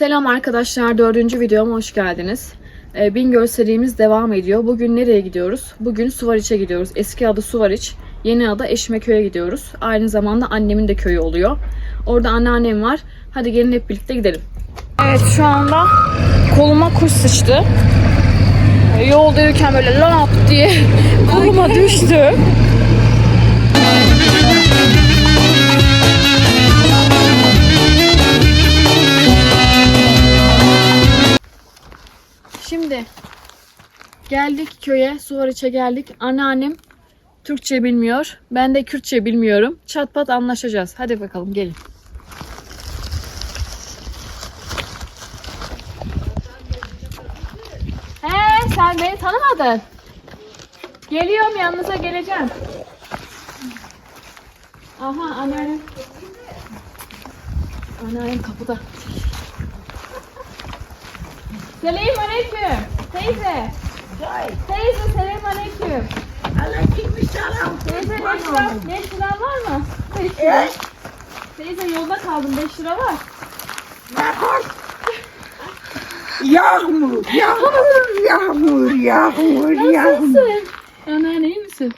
Selam arkadaşlar, dördüncü videoma hoş geldiniz. Ee, Bingöl serimiz devam ediyor. Bugün nereye gidiyoruz? Bugün Suvariç'e gidiyoruz. Eski adı Suvariç, yeni adı Eşmeköy'e gidiyoruz. Aynı zamanda annemin de köyü oluyor. Orada anneannem var. Hadi gelin hep birlikte gidelim. Evet şu anda koluma kuş sıçtı. Yolda yürürken böyle lap diye koluma düştü. Geldik köye, Suvariç'e geldik. Anneannem Türkçe bilmiyor. Ben de Kürtçe bilmiyorum. Çat pat anlaşacağız. Hadi bakalım gelin. He sen beni tanımadın. Geliyorum yanınıza geleceğim. Aha anneannem. Anneannem kapıda. Selam aleyküm. Teyze. Teyze selam aleyküm. Aleykümselam. Teyze 5 kurban lira, olayım. 5 lira var mı? 5 lira. Evet. Teyze yolda kaldım 5 lira var. Ne var? Yağmur, yağmur, yağmur, yağmur, yağmur. Nasılsın? Anneanne iyi misin?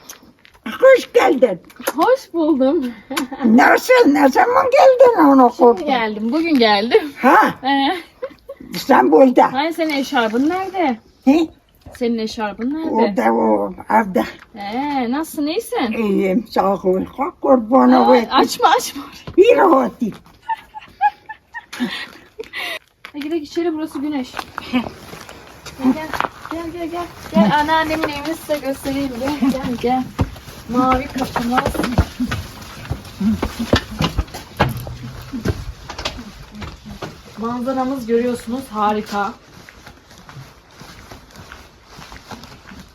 Hoş geldin. Hoş buldum. Nasıl, ne zaman geldin onu kurdun? geldim. Bugün geldim. Ha, Ee, İstanbul'da. hani senin eşarbın nerede? He? Senin eşarbın nerede? Orada o, evde. Ee, nasılsın iyisin? İyiyim, sağ ol. Kurban Ay, olayım. açma açma. Bir. Hadi gidelim içeri burası güneş. Gel gel gel gel gel. Gel anneannemin evini size göstereyim. Gel gel gel. Mavi kapımız. Manzaramız görüyorsunuz harika.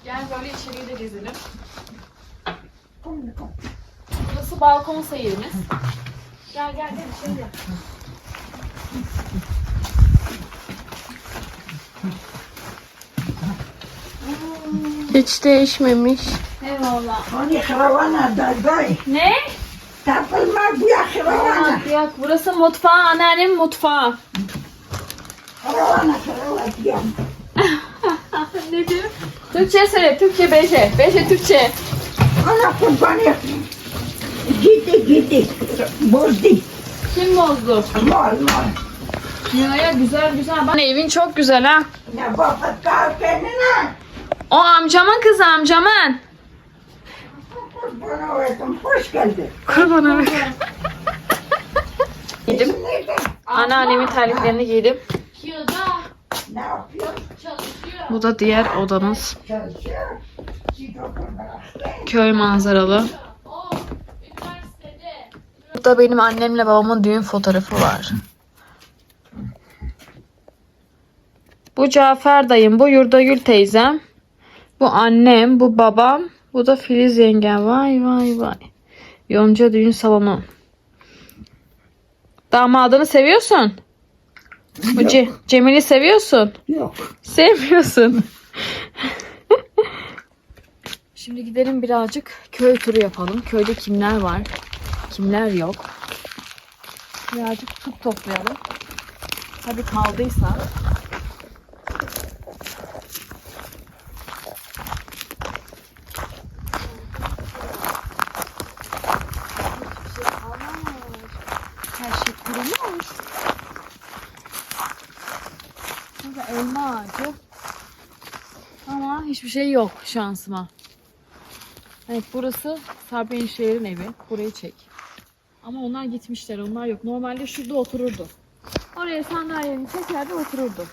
Gel böyle içeriği de gezelim. Burası balkon seyirimiz. Gel gel gel içeri gel. Hiç değişmemiş. Eyvallah. Hani karavana da day. Ne? Tapılmaz bu ya karavana. Yok yok burası mutfağı anneannemin mutfağı. Ne diyor? Türkçe söyle Türkçe Beşe. Beşe Türkçe. Ana kurban yapayım. Gitti gitti. Bozdu. Kim bozdu? Mal mal. Ya ya güzel güzel. Bak evin çok güzel ha. Ne baba kal kendine. O amcamın kızı amcamın. Kurban olayım. Hoş geldin. Kurban olayım. Giydim. Anneannemin terliklerini giydim. Bu da diğer odamız. Köy manzaralı. Burada benim annemle babamın düğün fotoğrafı var. Bu Cafer dayım, bu Yurdagül teyzem. Bu annem, bu babam, bu da Filiz yengem. Vay vay vay. Yonca düğün salonu. Damadını seviyorsun. Bu Ce- Cemil'i seviyorsun. Yok. Sevmiyorsun. Şimdi gidelim birazcık köy turu yapalım. Köyde kimler var? Kimler yok? Birazcık tut toplayalım. Tabii kaldıysa. Hiçbir şey kalmamış. Her şey kurumuş. Burada elma ağacı. Ama hiçbir şey yok şansıma. Evet burası Sabri Enişlerin evi. Burayı çek. Ama onlar gitmişler. Onlar yok. Normalde şurada otururdu. Oraya sandalyeni çekerdi otururdu.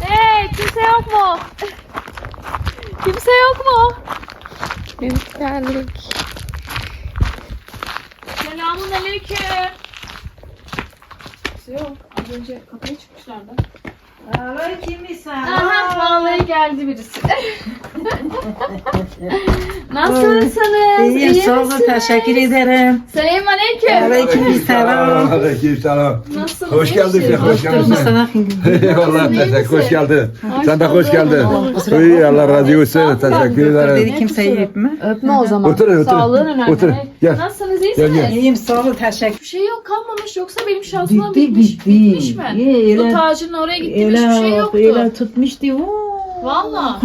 Hey kimse yok mu? kimse yok mu? Biz geldik. Selamun aleyküm. Yok. Az önce kapıya çıkmışlardı. Aleyküm selam. Aha vallahi geldi birisi. Nasılsınız? İyiyim İyi sağ olun misiniz? teşekkür ederim. Selam aleyküm. Aleykümselam. Aleykümselam. Nasılsınız? Hoş geldin sen, hoş geldin sen. Sana Eyvallah, teşekkür, hoş geldin. Sen de hoş geldin. İyi, Allah razı olsun, teşekkür ederim. dedi kimseyi öpme. Öpme o zaman. Otur, otur. Sağlığın önemli. Otur, gel. Nasılsınız? Gel, İyisiniz? gel. İyiyim sağ olun teşekkür Bir şey yok kalmamış yoksa benim şansıma Bitti, bitmiş. bitti. Bitmiş mi? İyi, Bu öyle- tacın oraya gittiğimiz hiçbir şey yoktu. öyle tutmuştu. Oo. Valla.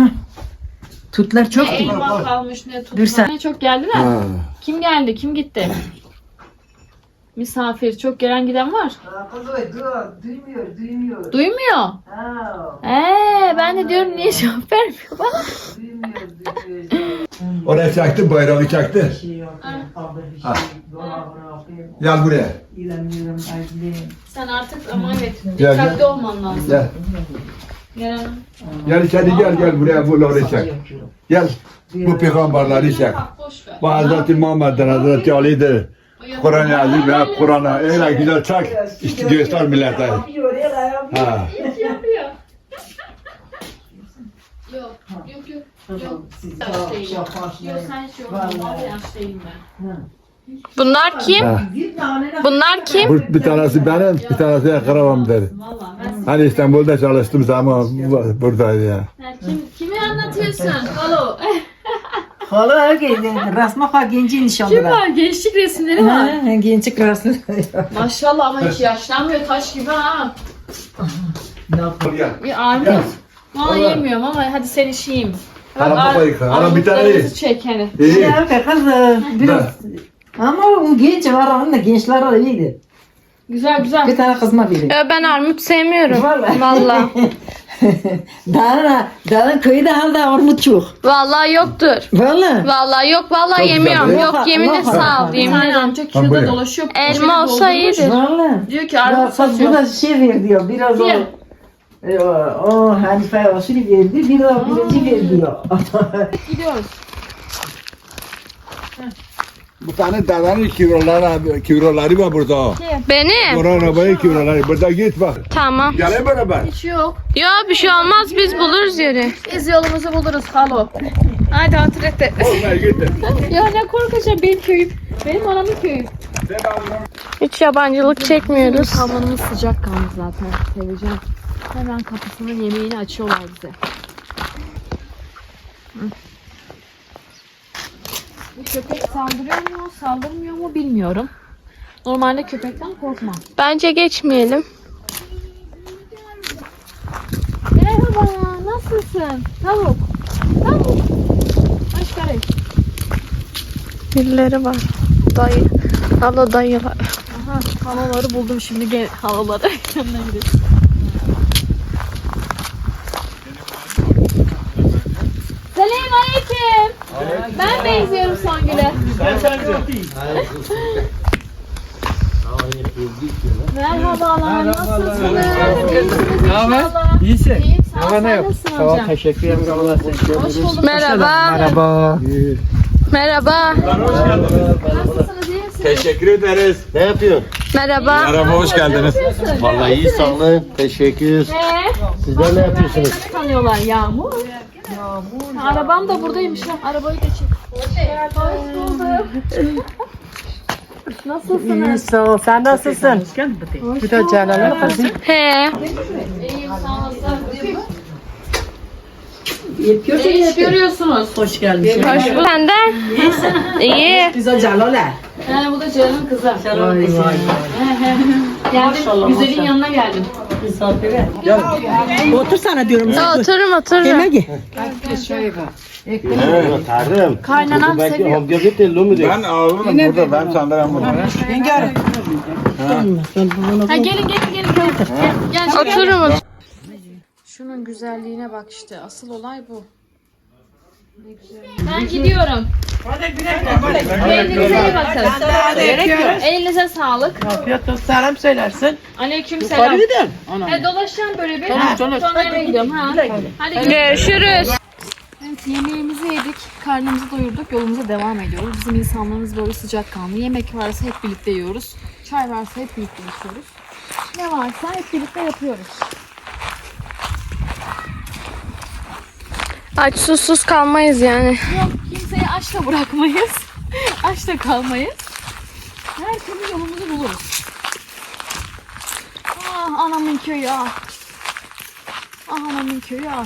Tutlar çok Ne elma kalmış ne Dur sen. tutma. Ne çok geldiler. Ha. Kim geldi? Kim gitti? Misafir. Çok gelen giden var. Duymuyor, duymuyor. Duymuyor. Ee, ben de diyorum niye cevap vermiyor bana? Oraya çaktı, bayrağı çaktı. Ha. Gel buraya. Sen artık ama evet Gel, dikkatli gel. olman lazım. Gel. Gel. Gel içeri gel, gel buraya bu oraya çak. Gel. Bu peygamberleri çak. Bu Hazreti Muhammed'dir, Hazreti Ali'dir. Kur'an-ı Azim ve Kur'an'a öyle güzel çak. İşte göster millete. Ha. Yok, yok, yok. Yok, yaş değilim. Yok, sen hiç yok. Vallahi yaş değilim ben. Bunlar kim? Ha. Bunlar kim? Bu bir tanesi benim, bir tanesi. Vallahi ben Hani İstanbul'da çalıştım zaman bu- buradaydı ya. Sen kim, kimi anlatıyorsun? Alo. Hala resma ha genci Kim inşallah. var? Gençlik resimleri var. Ha, genci resmi. Maşallah ama hiç yaşlanmıyor taş gibi ha. Gel. Bir Armut. Valla yemiyorum ama hadi sen işi Haram Ar- babayı kır, haram bir tane ye. çek hani. İyi. Ya kız biraz ama o genç var onun da gençler var iyiydi. Güzel güzel. Bir tane kızma biri. Ya ben armut sevmiyorum. Vallahi. Vallahi. Dağın, dağın köyü de halde armut çok. Vallahi yoktur. Valla. Vallahi yok vallahi Çok yemiyorum. güzel. Yok yeminle Yok, sağ ol yemin ederim. Ha, kiloda buyur. dolaşıyor. Elma poşeti olsa doldurmuş. iyidir. Valla. Diyor ki Ya armut satıyor. burada şey ver diyor. Biraz o. e, o, o Hanife Aşırı verdi. Biraz birinci ver diyor. Gidiyoruz. Bu tane dadanın kivroları, kivroları var burada. Benim. Kur'an arabayı kivroları. Burada git bak. Tamam. Gel beraber. Hiç yok. Ya bir şey olmaz biz buluruz yeri. Biz yolumuzu buluruz halo. Hadi hatırlatı. Olmaya git. ya ne korkacağım benim köyüm. Benim anamın köyü. Hiç yabancılık çekmiyoruz. Havanımız sıcak kanlı zaten. Seveceğim. Hemen kapısının yemeğini açıyorlar bize. Hı. Bu köpek saldırıyor mu, saldırmıyor mu bilmiyorum. Normalde köpekten korkmam. Bence geçmeyelim. Merhaba, nasılsın? Tavuk. Tavuk. Hoş geldin. Birileri var. Dayı. Hala dayılar. Aha, halaları buldum şimdi gel halaları. Yanına gidelim. Selam aleyküm. Ben benziyorum Songül'e. Merhabalar, nasılsınız? Ne haber? İyisin. İyiyim, sağ ol. Sen ne yok? nasılsın Sağ ol, teşekkür ederim. Allah Hoş bulduk. Merhaba. Merhaba. Merhaba. Nasılsınız, iyi misiniz? Teşekkür ederiz. Ne yapıyorsun? Merhaba. Merhaba, hoş geldiniz. Vallahi iyi sağ olun. Teşekkür. He? Sizler ne yapıyorsunuz? Tanıyorlar Yağmur. Yağmur. Arabam da buradaymış ha. Arabayı da çek. Hoş bulduk. Nasılsınız? Sağ ol. Sen nasılsın? Bir de Celal'e He. İyiyim sağ olasın. Ne iş görüyorsunuz? Hoş geldin. Hoş bulduk. Sen de? İyi. Güzel Celal'e. He bu da Celal'in kızı. Vay vay. Geldim güzelin yanına geldim. Misafire. Otur sana diyorum. Otururum otururum. Tarım. Kaynanam seviyor. Hamca bitti lu mu Ben ağırım burada, ben sanırım burada. Ha gelin gelin gelin. Gel, gel, gel. Otururum otururum. Şunun güzelliğine bak işte. Asıl olay bu. Ne gidiyorum. Kendinize iyi bakın. Elinize sağlık. Selam söylersin. Aleyküm selam. He, dolaşacağım böyle bir. Sonra eve gidiyorum. Ha. Hadi görüşürüz. Görüşürüz. Evet, yemeğimizi yedik, karnımızı doyurduk, yolumuza devam ediyoruz. Bizim insanlarımız böyle sıcakkanlı. Yemek varsa hep birlikte yiyoruz. Çay varsa hep birlikte içiyoruz. Ne varsa hep birlikte yapıyoruz. Aç susuz kalmayız yani. Yok kimseyi aç da bırakmayız. aç da kalmayız. Her türlü yolumuzu buluruz. Ah anamın köyü ah. Ah anamın köyü ah.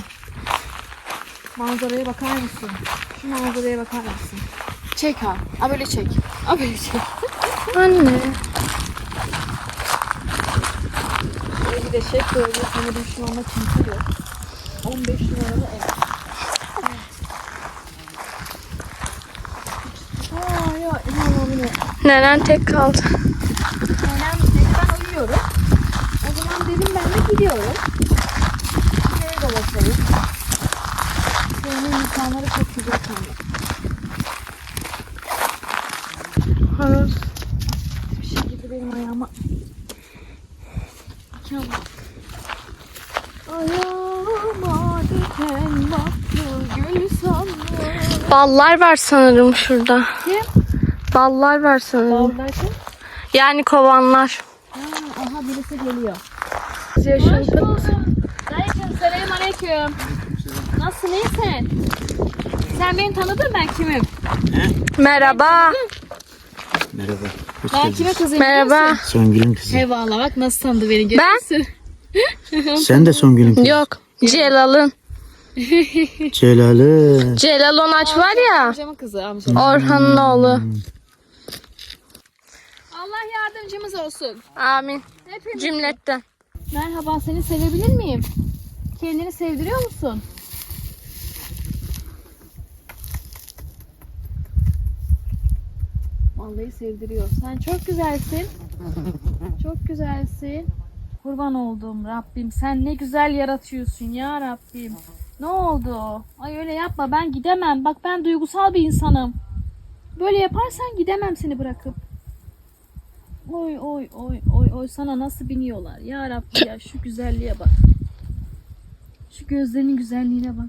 Manzaraya bakar mısın? Şu manzaraya bakar mısın? Çek ha. Ha böyle çek. Ha böyle çek. Anne. Böyle bir de çek böyle. Sanırım şu anda kimse yok. 15 numaralı ev. Nenen tek kaldı. Önemli dedi ben uyuyorum. O zaman dedim ben de gidiyorum. Şöyle dolaşalım. Sonra insanları çok güzel tanıyor. Horoz. Bir şey gibi benim ayağıma. Bak. Ayağıma diken battı gül sandım. Ballar var sanırım şurada. Kim? Ballar var sanırım. Bağdaki. Yani kovanlar. Ha, aha birisi geliyor. Hoş buldum. Aleyküm selam aleyküm. Nasılsın iyisin? Sen beni tanıdın ben kimim? Merhaba. Merhaba. Ben kime kızıyım Merhaba. Songül'ün kızı. Eyvallah bak nasıl tanıdı beni görüyor Ben? musun? Sen de Songül'ün kızı. Yok. Celal'ın. Celal'ı. Celal Onaç var ya. Amcamın kızı amcam. Orhan'ın oğlu. Yardımcımız olsun. Amin. Hepimiz. Cümletten. Merhaba seni sevebilir miyim? Kendini sevdiriyor musun? Vallahi sevdiriyor. Sen çok güzelsin. Çok güzelsin. Kurban oldum Rabbim. Sen ne güzel yaratıyorsun ya Rabbim. Ne oldu? Ay öyle yapma ben gidemem. Bak ben duygusal bir insanım. Böyle yaparsan gidemem seni bırakıp. Oy oy oy oy oy sana nasıl biniyorlar ya Rabbi ya şu güzelliğe bak. Şu gözlerinin güzelliğine bak.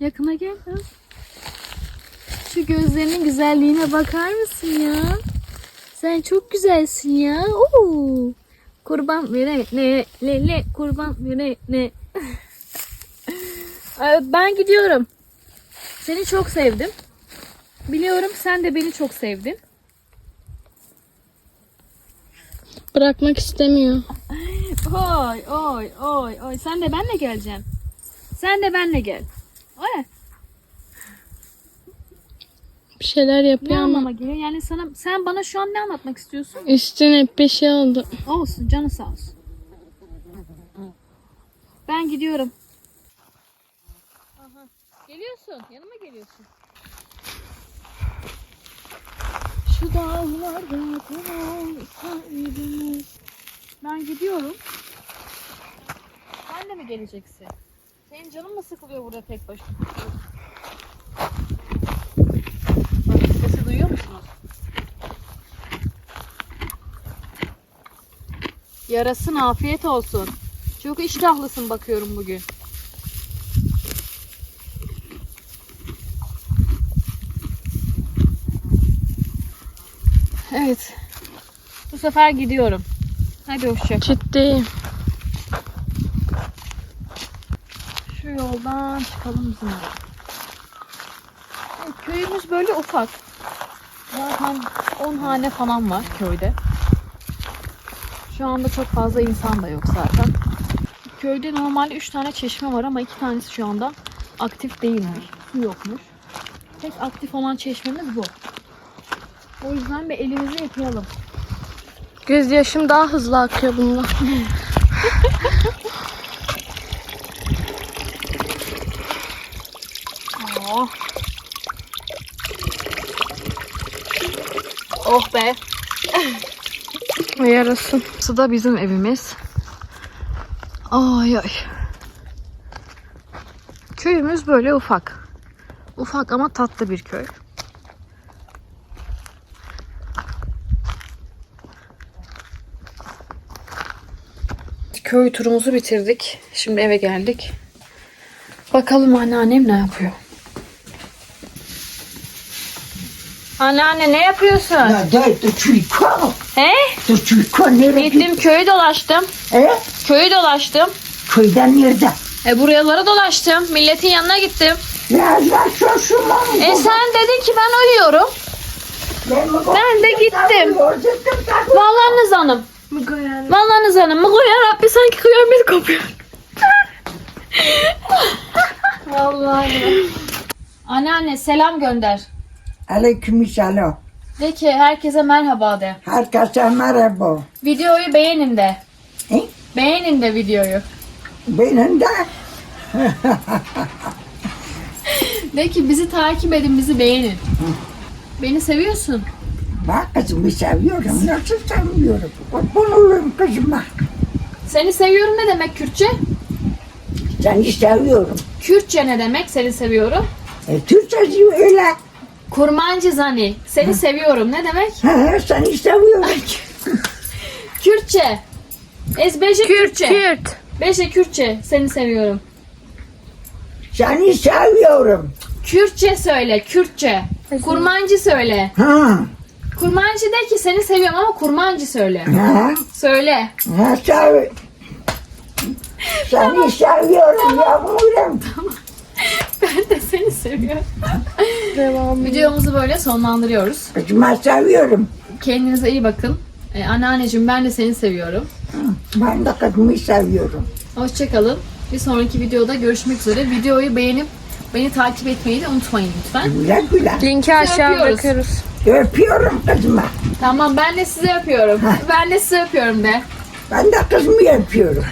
Yakına gel ha. Şu gözlerinin güzelliğine bakar mısın ya? Sen çok güzelsin ya. Oo. Kurban vere ne le le kurban vere ne. Ben gidiyorum. Seni çok sevdim. Biliyorum sen de beni çok sevdin. Bırakmak istemiyor. Oy oy oy oy sen de benle geleceksin. Sen de benle gel. Oy. Bir şeyler Ne yapıyor ama anlama geliyor? Yani sana sen bana şu an ne anlatmak istiyorsun? üstüne bir şey oldu. Olsun canı sağ olsun. Ben gidiyorum. Aha. Geliyorsun. Yanıma geliyorsun. Şu dağlarda kalbimiz. Ben gidiyorum. Sen de mi geleceksin? Senin canın mı sıkılıyor burada tek başına? Sesi duyuyor musunuz? Yarasın afiyet olsun. Çok iştahlısın bakıyorum bugün. Evet. Bu sefer gidiyorum. Hadi hoşça kal. Ciddi. Şu yoldan çıkalım bizim. Evet, köyümüz böyle ufak. Zaten 10 hane falan var köyde. Şu anda çok fazla insan da yok zaten. Köyde normalde 3 tane çeşme var ama 2 tanesi şu anda aktif değilmiş. Su yokmuş. Tek aktif olan çeşmemiz bu. O yüzden bir elimizi yıkayalım. Göz yaşım daha hızlı akıyor bununla. Oh. Oh be. Yarasın. Burası da bizim evimiz. Ay ay. Köyümüz böyle ufak. Ufak ama tatlı bir köy. Köy turumuzu bitirdik. Şimdi eve geldik. Bakalım anneannem ne yapıyor. Anneanne ne yapıyorsun? Ya dayı dur çuyko. He? Dur çuyko nereye Gittim köyü dolaştım. E? Köyü dolaştım. Köyden nerede? E buralara dolaştım. Milletin yanına gittim. Yazlar çoşuma. E sen dedin ki ben uyuyorum. Ben de gittim. Vallahi Hanım. Vallahi Nız Hanım. Mı koyar Rabbi sanki kıyamet kopuyor. Vallahi. Anneanne selam gönder. Aleyküm selam. De ki herkese merhaba de. Herkese merhaba. Videoyu beğenin de. He? Beğenin de videoyu. Benim de De ki bizi takip edin, bizi beğenin. Beni seviyorsun. Bak kızımı seviyorum. Nasıl seviyorum? Kurban olurum kızıma. Seni seviyorum ne demek Kürtçe? Seni seviyorum. Kürtçe ne demek seni seviyorum? E, Türkçesi öyle. Kurmancı zani. Seni seviyorum ne demek? Ha, seni seviyorum. Kürtçe. Ezbeje Kürtçe. Kürt. Beşe Kürtçe. Seni seviyorum. Seni seviyorum. Kürtçe söyle, Kürtçe. Kurmancı söyle. Ha, Kurmancı de ki seni seviyorum ama kurmancı söyle. ha, Söyle. ha, sev. Seni seviyorum yavrum. Ben de seni seviyorum. Devam. Videomuzu böyle sonlandırıyoruz. Kızıma seviyorum. Kendinize iyi bakın. Ee, anneanneciğim ben de seni seviyorum. Ben de kızımı seviyorum. Hoşçakalın. Bir sonraki videoda görüşmek üzere. Videoyu beğenip beni takip etmeyi de unutmayın lütfen. Güle güle. Linki aşağı Öpüyoruz. bırakıyoruz. Öpüyorum kızıma. Tamam ben de sizi öpüyorum. Ben de sizi öpüyorum de. Ben de kızımı öpüyorum.